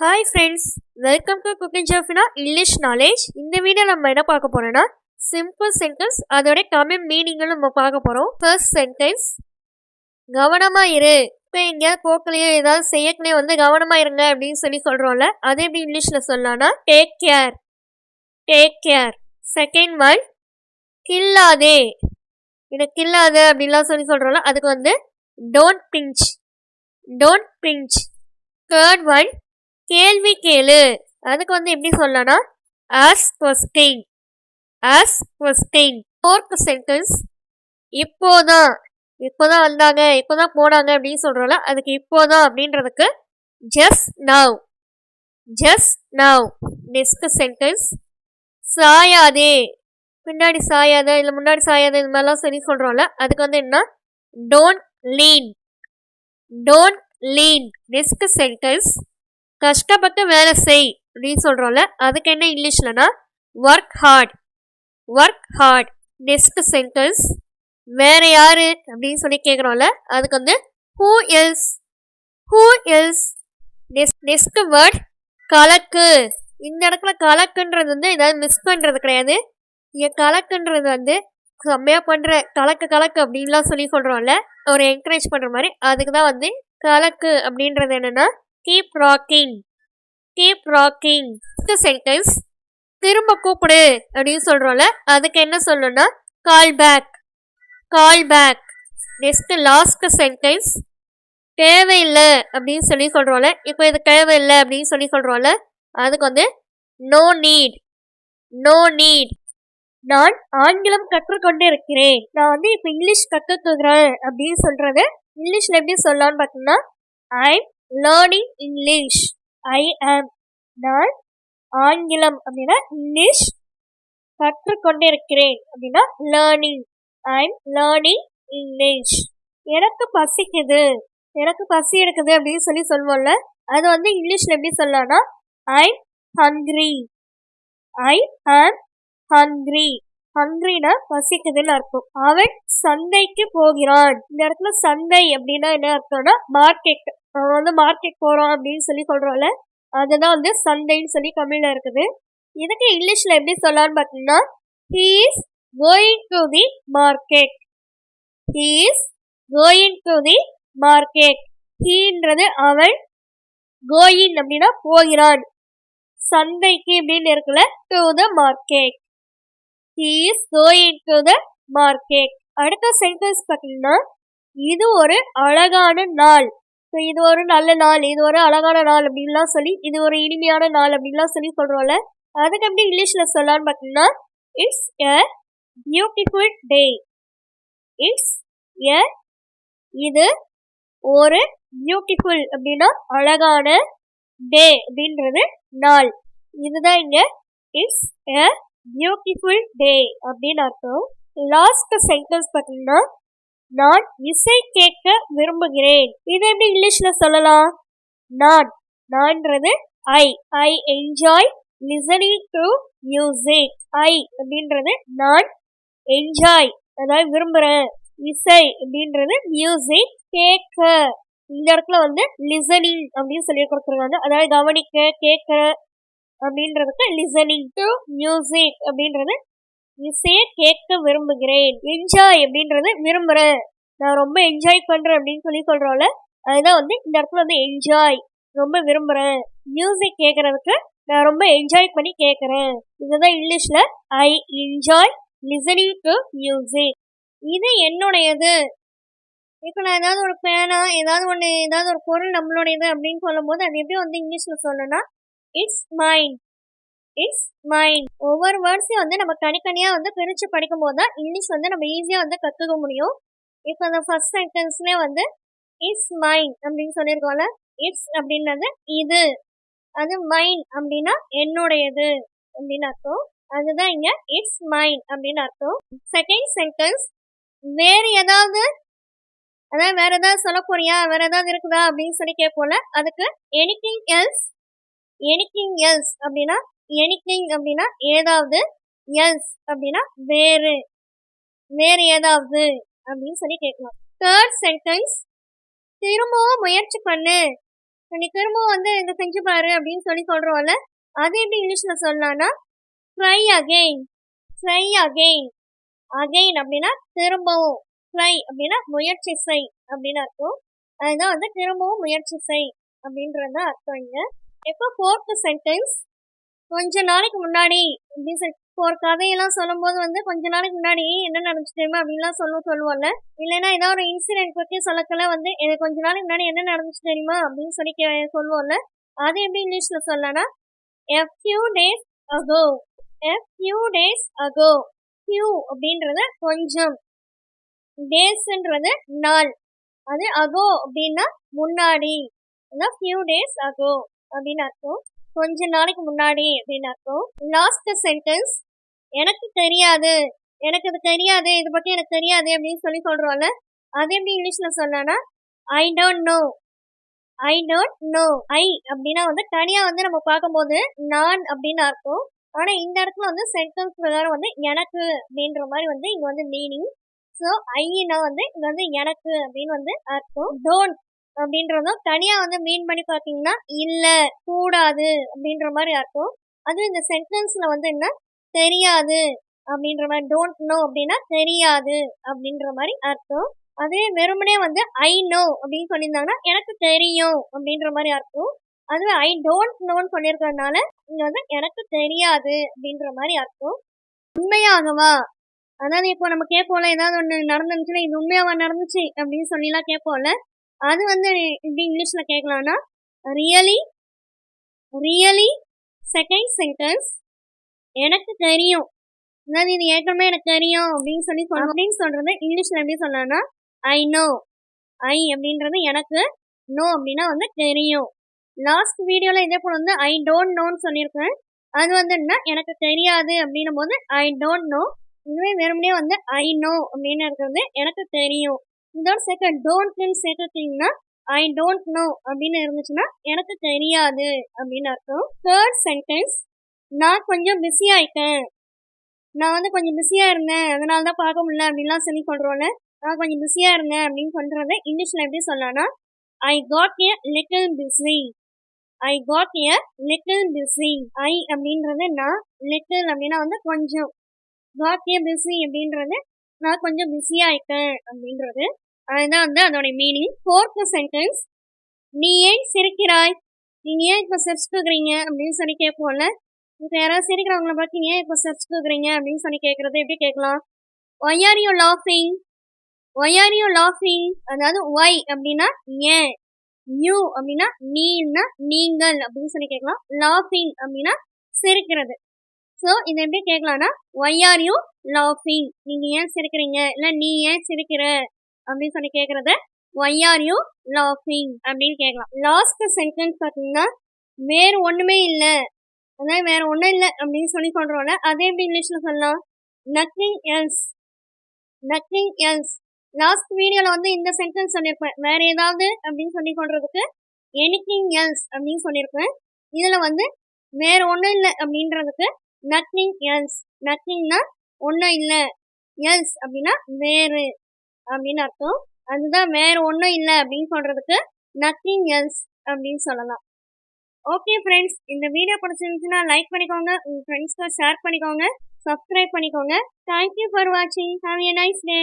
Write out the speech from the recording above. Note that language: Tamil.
Hi friends welcome to cooking Jafina English knowledge இந்த வீடியோ நம்ம என்ன பார்க்க போறோம்னா சிம்பிள் சென்டென்ஸ் அதோட தமிழ் மீனிங்கும் நம்ம பார்க்க போகிறோம் ஃபர்ஸ்ட் சென்டென்ஸ் கவனமா இரு. இப்போ எங்கேயாவது போக்கலையோ ஏதாவது செய்யக்கலையோ வந்து கவனமா இருங்க அப்படின்னு சொல்லி சொல்கிறோம்ல அதே எப்படி இங்கிலீஷில் சொல்லலாம்னா take care take care second one கில்லாதே. எனக்கு கில்லாத அப்படின்லாம் சொல்லி சொல்கிறோம்ல அதுக்கு வந்து don't pinch don't pinch third one கேள்வி கேளு. அதுக்கு வந்து எப்படி சொல்லனா ask question ask question fourth sentence இப்போதான் இப்போதான் வந்தாங்க. இப்போதான் போனாங்க அப்படின்னு சொல்கிறோம்ல அதுக்கு இப்போதான் அப்படின்றதுக்கு just now just now next sentence சாயாதே. பின்னாடி சாயாத இல்லை முன்னாடி சாயாத இது மாதிரிலாம் சொல்லி சொல்கிறோம்ல அதுக்கு வந்து என்ன don't lean don't lean next sentence கஷ்டப்பட்டு வேலை செய் அப்படின்னு சொல்கிறோம்ல அதுக்கு என்ன இங்கிலீஷ்லனா work hard work hard next sentence வேற யாரு அப்படின்னு சொல்லி கேட்குறோம்ல அதுக்கு வந்து who else who else next next word கலக்கு. இந்த இடத்துல கலக்குன்றது வந்து ஏதாவது மிஸ் பண்ணுறது கிடையாது. இங்கே கலக்குன்றது வந்து செம்மையாக பண்ணுற கலக்கு கலக்கு அப்படின்லாம் சொல்லி சொல்கிறோம்ல ஒரு என்கரேஜ் பண்ணுற மாதிரி அதுக்கு தான் வந்து கலக்கு அப்படின்றது என்னென்னா keep rocking keep rocking sentence திரும்ப கூப்பிடு அப்படின்னு சொல்கிறோம்ல அதுக்கு என்ன சொல்லணும்னா call back call back next last sentence தேவையில்லை அப்படின்னு சொல்லி சொல்கிறோம்ல இப்போ இது தேவையில்லை அப்படின்னு சொல்லி சொல்கிறோம்ல அதுக்கு வந்து நோ நீட் நோ நீட் நான் ஆங்கிலம் கற்றுக்கொண்டு இருக்கிறேன் நான் வந்து இப்போ இங்கிலீஷ் கற்றுக்குறேன் அப்படின்னு சொல்கிறது இங்கிலீஷில் எப்படி சொல்லலாம்னு பார்த்தீங்கன்னா ஐம் லேர்னிங் இங்கிலீஷ் ஐ ஆம் நான் ஆங்கிலம் அப்படின்னா இங்கிலீஷ் கற்றுக்கொண்டிருக்கிறேன் அப்படின்னா லேர்னிங் ஐம் லேர்னிங் இங்கிலீஷ் எனக்கு பசிக்குது எனக்கு பசி எடுக்குது அப்படின்னு சொல்லி சொல்லுவோம்ல அது வந்து இங்கிலீஷில் எப்படி சொல்லலாம்னா ஐம் ஹங்க்ரி ஐ ஆம் ஹங்க்ரி ஹங்க்ரினா பசிக்குதுன்னு அர்த்தம். அவன் சந்தைக்கு போகிறான். இந்த இடத்துல சந்தை அப்படின்னா என்ன அர்த்தம்னா மார்க்கெட் வந்து மார்க்கெட் போகிறோம் அப்படின்னு சொல்லி சொல்கிறோம்ல அதுதான் வந்து சந்தைன்னு சொல்லி தமிழில் இருக்குது. இதுக்கு இங்கிலீஷில் எப்படி சொல்லலாம்னு பார்த்தீங்கன்னா he is going to the market he is going to the market ஹீன்றது அவன் கோயின் அப்படின்னா போகிறான். சந்தைக்கு அப்படின்னு இருக்குல்ல to the market he is going to the market அடுத்த சென்டென்ஸ் பார்த்தீங்கன்னா இது ஒரு அழகான நாள். ஸோ இது ஒரு நல்ல நாள் இது ஒரு அழகான நாள் அப்படின்லாம் சொல்லி இது ஒரு இனிமையான நாள் அப்படின்லாம் சொல்லி சொல்கிறோம்ல அதுக்கு எப்படி இங்கிலீஷில் சொல்லலான்னு பார்த்தீங்கன்னா it's a beautiful day it's a இது ஒரு பியூட்டிஃபுல் அப்படின்னா அழகான டே அப்படின்றது நாள். இதுதான் இங்கே இட்ஸ் எ பியூட்டிஃபுல் டே அப்படின்னு அர்த்தம். லாஸ்ட் சென்டென்ஸ் பார்த்தீங்கன்னா நான் இசை கேட்க விரும்புகிறேன். இது எப்படி இங்கிலீஷ்ல சொல்லலாம்? நான் நான்ன்றது I I enjoy listening to music I அப்படின்றது நான் என்ஜாய் அதாவது விரும்புகிறேன் இசை அப்படின்றது மியூசிக் கேட்க. இந்த இடத்துல வந்து லிசனிங் அப்படின்னு சொல்லி கொடுத்துருக்காங்க அதாவது கவனிக்க கேட்க அப்படின்றதுக்கு லிசனிங் டு மியூசிக் அப்படின்றது இசையை கேட்க விரும்புகிறேன். என்ஜாய் அப்படின்றது விரும்புகிறேன் நான் ரொம்ப என்ஜாய் பண்ணுறேன் அப்படின்னு சொல்லி சொல்கிறோம்ல அதுதான் வந்து இந்த இடத்துல வந்து என்ஜாய் ரொம்ப விரும்புகிறேன் மியூசிக் கேட்குறதுக்கு நான் ரொம்ப என்ஜாய் பண்ணி கேட்குறேன். இதுதான் இங்கிலீஷில் I enjoy listening to music இது என்னுடையது? இப்போ நான் ஏதாவது ஒரு பேனா ஏதாவது ஒன்று ஏதாவது ஒரு பொருள் நம்மளுடையது அப்படின்னு சொல்லும்போது அது எப்படி வந்து இங்கிலீஷில் சொல்லணும்னா இட்ஸ் மைண்ட் இட்ஸ் மைண்ட் ஒவ்வொரு வேர்ட்ஸையும் வந்து நம்ம தனித்தனியாக வந்து பிரித்து படிக்கும் போது தான் இங்கிலீஷ் வந்து நம்ம ஈஸியாக வந்து கற்றுக்க முடியும். இப்போ அந்த ஃபர்ஸ்ட் சென்டென்ஸ்லேயே வந்து இட்ஸ் மைண்ட் அப்படின்னு சொல்லியிருக்கோம்ல. இட்ஸ் அப்படின்றது இது. அது மைண்ட் அப்படின்னா என்னுடையது அப்படின்னு அர்த்தம். அதுதான் இங்கே இட்ஸ் மைண்ட் அப்படின்னு அர்த்தம். செகண்ட் சென்டென்ஸ் வேறு ஏதாவது அதாவது வேற ஏதாவது சொல்ல போறியா வேற ஏதாவது இருக்குதா? அப்படின்னு சொல்லி கேட்போம்ல. அதுக்கு எனிதிங் எல்ஸ் எனிதிங் எல்ஸ் அப்படின்னா எனிதிங் அப்படின்னா ஏதாவது எல்ஸ் அப்படின்னா வேறு. வேறு ஏதாவது அப்படின்னு சொல்லி கேட்கலாம். தேர்ட் சென்டென்ஸ் திரும்பவும் முயற்சி பண்ணு. நீ திரும்பவும் வந்து இதை செஞ்சு பாரு அப்படின்னு சொல்லி சொல்கிறோம்ல அது எப்படி இங்கிலீஷில் சொல்லலாம்னா try again try again again அப்படின்னா திரும்பவும் ட்ரை அப்படின்னா முயற்சி செய் அப்படின்னு அர்த்தம். அதுதான் வந்து திரும்பவும் முயற்சி செய் அப்படின்றது தான் அர்த்தம் இங்கே. இப்போ ஃபோர்த்து சென்டென்ஸ் கொஞ்ச நாளைக்கு முன்னாடி இப்படி இப்போ ஒரு கதையெல்லாம் சொல்லும்போது வந்து கொஞ்ச நாளைக்கு முன்னாடி என்ன நடந்துச்சு தெரியுமா? அப்படின்லாம் சொல்ல சொல்லுவோம்ல. இல்லைன்னா ஏதாவது ஒரு இன்சிடென்ட் பற்றி சொல்லக்கல வந்து எனக்கு கொஞ்ச நாளைக்கு முன்னாடி என்ன நடந்துச்சு தெரியுமா? அப்படின்னு சொல்லி சொல்லுவோம்ல. அது எப்படி இங்கிலீஷில் சொல்லனா a few days ago a few days ago few அப்படின்றது கொஞ்சம். டேஸ்ன்றது நாள். அது அகோ அப்படின்னா முன்னாடி. ஃபியூ டேஸ் அகோ அப்படின்னு அர்த்தம். கொஞ்ச நாளைக்கு முன்னாடி அப்படின்னு அர்த்தம். லாஸ்ட் சென்டென்ஸ் எனக்கு தெரியாது. எனக்கு இது தெரியாது. இதை பற்றி எனக்கு தெரியாது அப்படின்னு சொல்லி சொல்கிறோம்ல அது எப்படி இங்கிலீஷில் சொல்லனா I don't know I don't know I அப்படின்னா வந்து தனியாக வந்து நம்ம பார்க்கும்போது நான் அப்படின்னு அர்த்தம். ஆனால் இந்த இடத்துல வந்து சென்டென்ஸ் பிரகாரம் வந்து எனக்கு அப்படின்ற மாதிரி வந்து இங்கே வந்து மீனிங் ஸோ ஐனா வந்து இங்கே வந்து எனக்கு அப்படின்னு வந்து அர்த்தம். டோன்ட் அப்படின்றதும் தனியாக வந்து மீன் பண்ணி பார்த்தீங்கன்னா இல்லை கூடாது அப்படின்ற மாதிரி அர்த்தம். அதுவும் இந்த சென்டென்ஸில் வந்து என்ன? தெரியாது அப்படின்ற மாதிரி டோன்ட் நோ அப்படின்னா தெரியாது அப்படின்ற மாதிரி அர்த்தம். அதே வெறுமனே வந்து ஐ நோ அப்படின்னு சொல்லியிருந்தாங்கன்னா எனக்கு தெரியும் அப்படின்ற மாதிரி அர்த்தம். அதுவே ஐ டோன்ட் நோன்னு சொல்லியிருக்கிறதுனால இங்கே வந்து எனக்கு தெரியாது அப்படின்ற மாதிரி அர்த்தம். உண்மையாகவா? அதாவது இப்போ நம்ம கேட்போம்ல ஏதாவது ஒன்று நடந்துச்சுன்னா இது உண்மையாவா நடந்துச்சு அப்படின்னு சொல்லிலாம் கேட்போம்ல அது வந்து இப்படி இங்கிலீஷில் கேட்கலாம்னா ரியலி ரியலி செகண்ட் சென்டென்ஸ் எனக்கு தெரியும். அதாவது இது ஏற்கனவே எனக்கு தெரியும் அப்படின்னு சொல்லி சொல் அப்படின்னு சொல்றது இங்கிலீஷ்ல எப்படி சொல்லலாம்னா ஐ நோ ஐ அப்படின்றது எனக்கு நோ அப்படின்னா வந்து தெரியும். லாஸ்ட் வீடியோல இதே போல வந்து ஐ டோன்ட் நோன்னு சொல்லியிருக்கேன். அது வந்து என்ன? எனக்கு தெரியாது அப்படின்னும் போது ஐ டோன்ட் நோ இதுவே வெறுமனே வந்து ஐ நோ அப்படின்னு இருக்கிறது எனக்கு தெரியும். இதோட செகண்ட் டோன்ட்னு சேர்த்துட்டீங்கன்னா ஐ டோன்ட் நோ அப்படின்னு இருந்துச்சுன்னா எனக்கு தெரியாது அப்படின்னு அர்த்தம். தேர்ட் சென்டென்ஸ் நான் கொஞ்சம் பிஸி ஆயிட்டேன். நான் வந்து கொஞ்சம் பிஸியாக இருந்தேன். அதனால தான் பார்க்க முடியல அப்படின்லாம் சொல்லி சொல்கிறோம்ல நான் கொஞ்சம் பிஸியாக இருந்தேன் அப்படின்னு சொல்கிறத இங்கிலீஷில் எப்படி சொல்லலாம்னா I got a little busy I got a little busy I அப்படின்றது நான் லிட்டில் அப்படின்னா வந்து கொஞ்சம். காட் ஏ பிஸி அப்படின்றது நான் கொஞ்சம் பிஸியாக இருக்கேன் அப்படின்றது. அதுதான் வந்து அதோட மீனிங் ஃபோர்த் சென்டென்ஸ் நீ ஏன் சிரிக்கிறாய்? நீங்க ஏன் இப்போ சிரிச்சுக்கிறீங்க அப்படின்னு சொல்லி கேட்போம்ல. இப்போ யாராவது சிரிக்கிறவங்கள பார்த்து ஏன் இப்போ சிரிச்சுக்கிறீங்க அப்படின்னு சொல்லி கேட்குறது எப்படி கேட்கலாம்? Y are you லாஃபிங் Y are you லாஃபிங் அதாவது ஒய் அப்படின்னா ஏன்? யூ அப்படின்னா நீன்னா நீங்கள் அப்படின்னு சொல்லி கேட்கலாம். லாஃபிங் அப்படின்னா சிரிக்கிறது. ஸோ இதை எப்படி கேட்கலான்னா ஒய் ஆர் யூ லாஃபிங் நீங்கள் ஏன் சிரிக்கிறீங்க? இல்லை நீ ஏன் சிரிக்கிற? அப்படின்னு சொல்லி கேட்குறத ஒய் ஆர் யூ லாஃபிங் அப்படின்னு கேட்கலாம். லாஸ்ட் சென்டென்ஸ் பார்த்தீங்கன்னா வேறு ஒன்றுமே இல்லை. அதாவது வேறு ஒன்றும் இல்லை. அப்படின்னு சொல்லி சொல்கிறோம்ல அதே எப்படி இங்கிலீஷில் சொல்லலாம்? Nothing else nothing else last வீடியோவில் வந்து இந்த சென்டென்ஸ் சொல்லியிருப்பேன். வேறு ஏதாவது அப்படின்னு சொல்லி சொல்கிறதுக்கு எனிதிங் எல்ஸ் அப்படின்னு சொல்லியிருப்பேன். இதில் வந்து வேறு ஒன்றும் இல்லை அப்படின்றதுக்கு நத்திங் எல்ஸ் நத்திங்னா ஒன்றும் இல்லை. எல்ஸ் அப்படின்னா வேறு அப்படின்னு அர்த்தம். அதுதான் வேறு ஒன்றும் இல்லை அப்படின்னு சொல்றதுக்கு நத்திங் எல்ஸ் அப்படின்னு சொல்லலாம். ஓகே ஃப்ரெண்ட்ஸ் இந்த வீடியோ பிடிச்சிருந்துச்சுன்னா லைக் பண்ணிக்கோங்க. உங்கள் ஃப்ரெண்ட்ஸ்க்கு ஷேர் பண்ணிக்கோங்க. சப்ஸ்கிரைப் பண்ணிக்கோங்க. தேங்க்யூ ஃபார் வாட்சிங் ஹாவ் எ நைஸ் டே